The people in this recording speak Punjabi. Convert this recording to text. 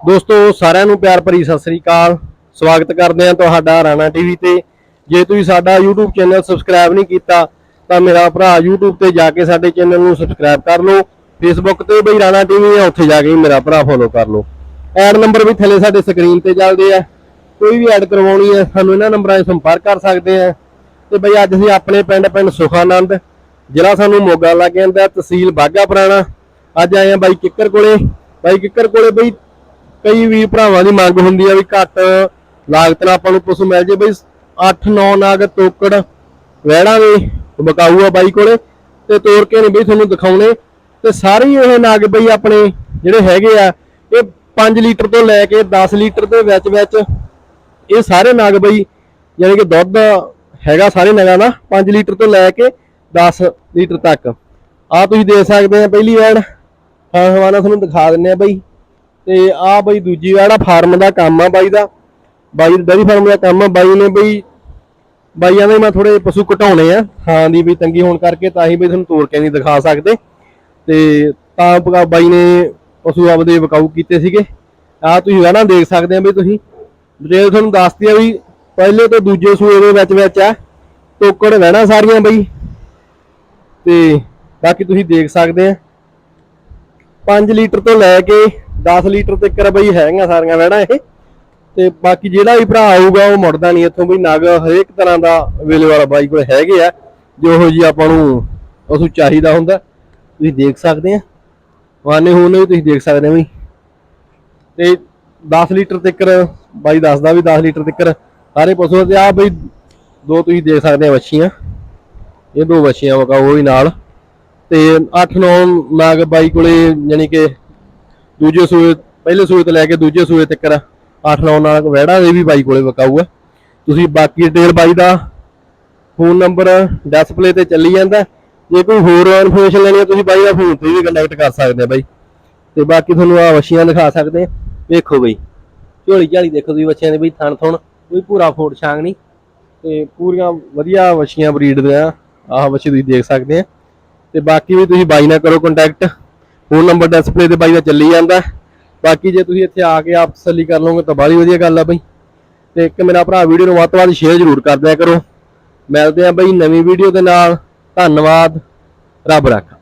ਦੋਸਤੋ, ਸਾਰਿਆਂ ਨੂੰ ਪਿਆਰ ਭਰੀ ਸਤਿ ਸ੍ਰੀ ਅਕਾਲ। ਸਵਾਗਤ ਕਰਦੇ ਹਾਂ ਤੁਹਾਡਾ ਰਾਣਾ ਟੀਵੀ ਤੇ। ਜੇ ਤੁਸੀਂ ਸਾਡਾ YouTube ਚੈਨਲ ਸਬਸਕ੍ਰਾਈਬ ਨਹੀਂ ਕੀਤਾ, ਤਾਂ ਮੇਰਾ ਭਰਾ YouTube ਤੇ ਜਾ ਕੇ ਸਾਡੇ ਚੈਨਲ ਨੂੰ ਸਬਸਕ੍ਰਾਈਬ ਕਰ ਲਓ। Facebook ਤੇ ਬਈ ਰਾਣਾ ਟੀਵੀ ਹੈ ਉੱਥੇ ਜਾ ਕੇ ਵੀ ਮੇਰਾ ਭਰਾ ਫੋਲੋ ਕਰ ਲਓ। ਐਡ ਨੰਬਰ ਵੀ ਥੱਲੇ ਸਾਡੇ ਸਕਰੀਨ ਤੇ ਚੱਲਦੇ ਆ। ਕੋਈ ਵੀ ਐਡ ਕਰਵਾਉਣੀ ਹੈ ਸਾਨੂੰ ਇਹਨਾਂ ਨੰਬਰਾਂ 'ਤੇ ਸੰਪਰਕ ਕਰ ਸਕਦੇ ਆ। ਤੇ ਬਈ ਅੱਜ ਅਸੀਂ ਆਪਣੇ ਪਿੰਡ ਪਿੰਡ ਸੁਖਾਨੰਦ, ਜ਼ਿਲ੍ਹਾ ਸਾਨੂੰ ਮੋਗਾ ਲੱਗ ਜਾਂਦਾ, ਤਹਿਸੀਲ ਬਾਗਾ ਪੁਰਾਣਾ। ਅੱਜ ਆਏ ਆ ਬਾਈ ਕਿੱਕਰ ਕੋਲੇ। ਬਾਈ ਕਿੱਕਰ ਕੋਲੇ ਬਈ ਕਈ ਵੀ ਭਰਾਵਾਂ ਦੀ ਮੰਗ ਹੁੰਦੀ ਆ ਵੀ ਘੱਟ ਲਾਗਤ ਨਾਲ ਆਪਾਂ ਨੂੰ ਪਸ਼ੂ ਮਿਲ ਜੇ ਬਈ 8-9 ਨਾਗ ਤੋਕੜ ਵਹਿੜਾਂ ਦੇ ਬਕਾਊ ਆ ਬਾਈ ਕੋਲੇ ਤੇ ਤੋੜ ਕੇ ਨਹੀਂ ਬਈ ਤੁਹਾਨੂੰ ਦਿਖਾਉਣੇ। ਤੇ ਸਾਰੇ ਹੀ ਇਹ ਨਾਗ ਬਈ ਆਪਣੇ ਜਿਹੜੇ ਹੈਗੇ ਆ, ਇਹ 5 ਲੀਟਰ ਤੋਂ ਲੈ ਕੇ 10 ਲੀਟਰ ਦੇ ਵਿੱਚ ਵਿੱਚ ਇਹ ਸਾਰੇ ਨਗ ਬਈ ਯਾਨੀ ਕਿ ਦੁੱਧ ਹੈਗਾ ਸਾਰੇ ਨਗਾਂ ਦਾ 5 ਲੀਟਰ ਤੋਂ ਲੈ ਕੇ 10 ਲੀਟਰ ਤੱਕ। ਆ ਤੁਸੀਂ ਦੇਖ ਸਕਦੇ ਆ, ਪਹਿਲੀ ਵੈੜ ਹਾਂ ਹਵਾਨਾ ਤੁਹਾਨੂੰ ਦਿਖਾ ਦਿੰਨੇ ਆ ਬਈ। ਤੇ ਆ ਬਈ ਦੂਜੀ ਵੈੜ ਫਾਰਮ ਦਾ ਕੰਮ ਆ ਬਾਈ ਦਾ। ਬਾਈ ਡੈਰੀ ਫਾਰਮ ਦਾ ਕੰਮ ਆ। ਬਾਈ ਨੇ ਬਈ, ਬਾਈਆਂ ਦੇ ਮੈਂ ਥੋੜੇ ਪਸ਼ੂ ਘਟਾਉਣੇ ਆ। ਹਾਂ ਦੀ ਵੀ ਤੰਗੀ ਹੋਣ ਕਰਕੇ ਤਾਂ ਹੀ ਬਈ ਤੁਹਾਨੂੰ ਤੋੜ ਕੇ ਨਹੀਂ ਦਿਖਾ ਸਕਦੇ। ਤੇ ਤਾਂ ਬਾਈ ਨੇ ਪਸ਼ੂ ਆਪਦੇ ਵਿਕਾਊ ਕੀਤੇ ਸੀਗੇ। ਆ ਤੁਸੀਂ ਵੈਣਾ ਦੇਖ ਸਕਦੇ ਆ ਬਈ ਤੁਸੀਂ। ਜੇ ਤੁਹਾਨੂੰ ਦੱਸਦੀ ਆ ਵੀ ਪਹਿਲੇ ਤੋਂ ਦੂਜੇ ਸੂਏ ਦੇ ਵਿੱਚ ਵਿੱਚ ਆ। ਟੋਕੜ ਵਹਿਣਾ ਸਾਰੀਆਂ ਬਈ। ਤੇ ਬਾਕੀ ਤੁਸੀਂ ਦੇਖ ਸਕਦੇ ਆ। 5 ਲੀਟਰ ਤੋਂ ਲੈ ਕੇ 10 ਲੀਟਰ ਤੱਕ ਬਈ ਹੈਗੀਆਂ ਸਾਰੀਆਂ ਵਹਿਣਾ ਇਹ। ਤੇ ਬਾਕੀ ਜਿਹੜਾ ਵੀ ਭਰਾ ਆਊਗਾ, ਉਹ ਮੁੜਦਾ ਨਹੀਂ ਇੱਥੋਂ ਬਈ ਨਗ ਹਰੇਕ ਤਰ੍ਹਾਂ ਦਾ ਅਵੇਲੇਬਲ ਬਾਈ ਕੋਲ ਹੈਗੇ ਆ। ਜਿਹੋ ਜੀ ਆਪਾਂ ਨੂੰ ਉਸ ਚਾਹੀਦਾ ਹੁੰਦਾ, ਤੁਸੀਂ ਦੇਖ ਸਕਦੇ ਆ। ਵਾਨੇ ਹੋਣੇ ਵੀ ਤੁਸੀਂ ਦੇਖ ਸਕਦੇ ਆ ਬਈ ਤੇ 10 ਲੀਟਰ ਤੱਕ ਬਾਈ ਦੱਸਦਾ ਵੀ 10 ਲੀਟਰ ਤੱਕ ਸਾਰੇ ਪਸ਼ੂ ਤੇ ਆ ਬਈ ਦੋ ਤੁਸੀਂ ਦੇਖ ਸਕਦੇ ਆ ਵੱਛੀਆਂ। ਇਹ ਦੋ ਵੱਛੀਆਂ ਵਕਾ ਉਹ ਵੀ ਨਾਲ। ਤੇ 8-9 ਨਾਗ ਬਾਈ ਕੋਲੇ ਯਾਨੀ ਕਿ ਦੂਜੇ ਸੂਏ ਪਹਿਲੇ ਸੂਏ ਤੋਂ ਲੈ ਕੇ ਦੂਜੇ ਸੂਏ ਤੱਕ 8-9 ਨਾਲ ਵਹਿੜਾ ਦੇ ਵੀ ਬਾਈ ਕੋਲੇ ਵਕਾਊ ਆ ਤੁਸੀਂ ਬਾਕੀ ਡਿਟੇਲ ਬਾਈ ਦਾ ਫੋਨ ਨੰਬਰ ਡਿਸਪਲੇ ਤੇ ਚੱਲੀ ਜਾਂਦਾ। ਜੇ ਕੋਈ ਹੋਰ ਇਨਫੋਰਮੇਸ਼ਨ ਲੈਣੀ ਹੈ, ਤੁਸੀਂ ਬਾਈ ਦਾ ਫੋਨ ਤੇ ਵੀ ਕੰਟੈਕਟ ਕਰ ਸਕਦੇ ਆ ਬਾਈ। ਤੇ ਬਾਕੀ ਤੁਹਾਨੂੰ ਆ ਵਛੀਆਂ ਦਿਖਾ ਸਕਦੇ ਆ। ਵੇਖੋ ਬਾਈ। ਝੋਲੀ ਝਾਲੀ ਦੇਖੋ ਤੁਸੀਂ ਵਛੀਆਂ ਦੇ ਬਈ, ਥਣ ਥਣ, ਕੋਈ ਪੂਰਾ ਫੋੜ ਛਾਂਗ ਨਹੀਂ। ਤੇ ਪੂਰੀਆਂ ਵਧੀਆ ਵਛੀਆਂ ਬਰੀਡ ਦੇ ਆ ਆਹ ਵਛੀ ਤੁਸੀਂ ਦੇਖ ਸਕਦੇ ਆ। ਤੇ ਬਾਕੀ ਵੀ ਤੁਸੀਂ ਬਾਈ ਨਾਲ ਕਰੋ ਕੰਟੈਕਟ ਫੋਨ ਨੰਬਰ ਡਿਸਪਲੇ ਤੇ ਬਾਈ ਦਾ ਚੱਲੀ ਜਾਂਦਾ। ਬਾਕੀ ਜੇ ਤੁਸੀਂ ਇੱਥੇ ਆ ਕੇ ਆਪ ਤਸੱਲੀ ਕਰ ਲਓਗੇ ਤਾਂ ਬੜੀ ਵਧੀਆ ਗੱਲ ਆ ਬਾਈ। ਤੇ ਇੱਕ ਮੇਰਾ ਭਰਾ ਵੀਡੀਓ ਨੂੰ ਵੱਧ ਤੋਂ ਵੱਧ ਸ਼ੇਅਰ ਜ਼ਰੂਰ ਕਰ ਦਿਆ ਕਰੋ। ਮਿਲਦੇ ਆ ਬਈ ਨਵੀਂ ਵੀਡੀਓ ਦੇ ਨਾਲ। ਧੰਨਵਾਦ। ਰੱਬ ਰੱਖਾ।